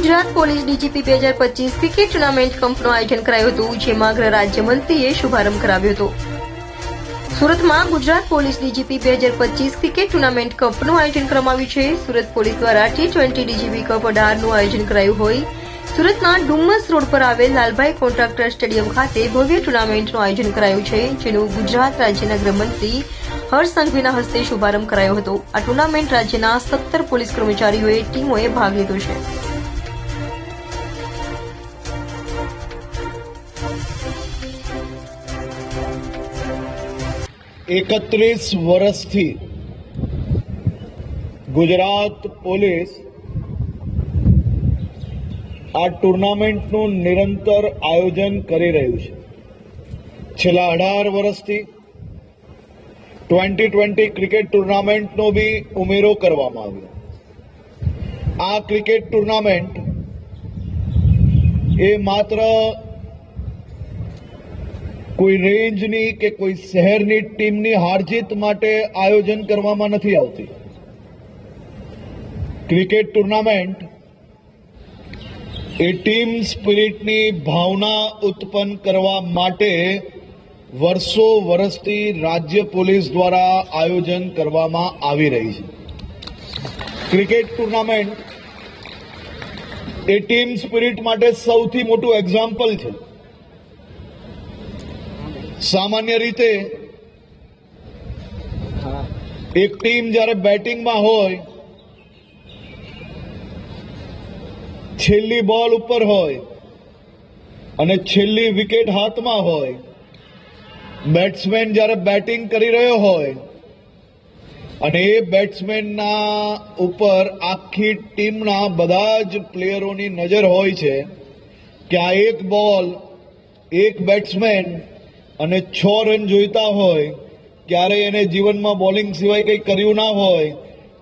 Gujarat police DGP બે હજાર પચીસ ક્રિકેટ ટુર્નામેન્ટ કંપનું આયોજન કરાયું હતું, જેમાં ગૃહ રાજ્યમંત્રીએ શુભારંભ કરાવ્યો હતો. સુરતમાં ગુજરાત પોલીસ ડીજીપી બે હજાર પચીસ ક્રિકેટ ટુર્નામેન્ટ કપનું આયોજન કરવામાં આવ્યું છે. સુરત પોલીસ દ્વારા ટી ટ્વેન્ટી ડીજીપી કપ અઢારનું આયોજન કરાયું હોય. સુરતના ડુમ્મસ રોડ પર આવેલ લાલભાઈ કોન્ટ્રાક્ટર સ્ટેડિયમ ખાતે ભવ્ય ટુર્નામેન્ટનું આયોજન કરાયું છે, જેનું ગુજરાત રાજ્યના ગૃહમંત્રી હર્ષ સંઘવીના હસ્તે શુભારંભ કરાયો હતો. આ ટુર્નામેન્ટ રાજ્યના સત્તર પોલીસ કર્મચારીઓએ, ટીમોએ ભાગ લીધો છે. એકત્રીસ વર્ષથી ગુજરાત પોલીસ આ ટુર્નામેન્ટનું નિરંતર આયોજન કરી રહ્યું છે. છેલ્લા અઢાર વર્ષથી ટ્વેન્ટી ટ્વેન્ટી ક્રિકેટ ટુર્નામેન્ટનો બી ઉમેરો કરવામાં આવ્યો. આ ક્રિકેટ ટુર્નામેન્ટ એ માત્ર કોઈ રેન્જની કે કોઈ શહેરની ટીમની હારજીત માટે આયોજન કરવામાં નથી આવતી. ક્રિકેટ ટુર્નામેન્ટ એ ટીમ સ્પિરિટની ભાવના ઉત્પન્ન કરવા માટે વર્ષો વર્ષથી રાજ્ય પોલીસ દ્વારા આયોજન કરવામાં આવી રહી છે. ક્રિકેટ ટુર્નામેન્ટ એ ટીમ સ્પિરિટ માટે સૌથી મોટું એક્ઝામ્પલ છે. સામાન્ય રીતે એક ટીમ જ્યારે બેટિંગમાં હોય, છેલ્લી બોલ ઉપર હોય અને છેલ્લી વિકેટ હાથમાં હોય, બેટ્સમેન જ્યારે બેટિંગ કરી રહ્યો હોય અને એ બેટ્સમેનના ઉપર આખી ટીમના બધા જ પ્લેયરોની નજર હોય છે કે આ એક બોલ, એક બેટ્સમેન અને છ રન જોઈતા હોય, ક્યારેય એને જીવનમાં બોલિંગ સિવાય કંઈ કર્યું ના હોય,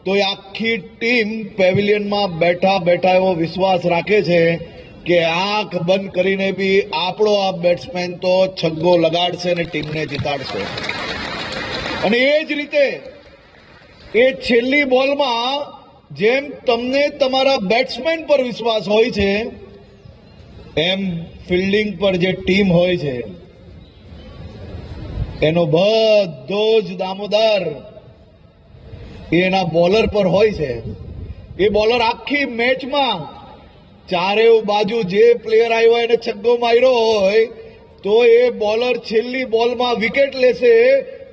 તો એ આખી ટીમ પેવિલિયનમાં બેઠા બેઠા એવો વિશ્વાસ રાખે છે કે આંખ બંધ કરીને બી આપણો આ બેટ્સમેન તો છગ્ગો લગાડશે અને ટીમને જીતાડશે. અને એ જ રીતે એ છેલ્લી બોલમાં જેમ તમને તમારા બેટ્સમેન પર વિશ્વાસ હોય છે, એમ ફિલ્ડિંગ પર જે ટીમ હોય છે એનો બધો જ દામોદર એના બોલર પર હોય છે. એ બોલર આખી મેચમાં ચારે બાજુ જે પ્લેયર આવ્યો એને છગ્ગો માર્યો હોય, તો એ બોલર છેલ્લી બોલમાં વિકેટ લેશે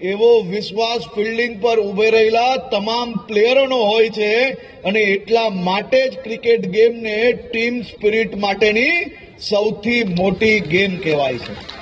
એવો વિશ્વાસ ફિલ્ડિંગ પર ઉભે રહેલા તમામ પ્લેયરોનો હોય છે અને એટલા માટે જ ક્રિકેટ ગેમને ટીમ સ્પિરિટ માટેની સૌથી મોટી ગેમ કહેવાય છે.